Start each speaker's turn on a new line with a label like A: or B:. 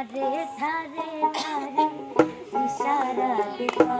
A: ধারে ধারে ধারে ইশারা দিবা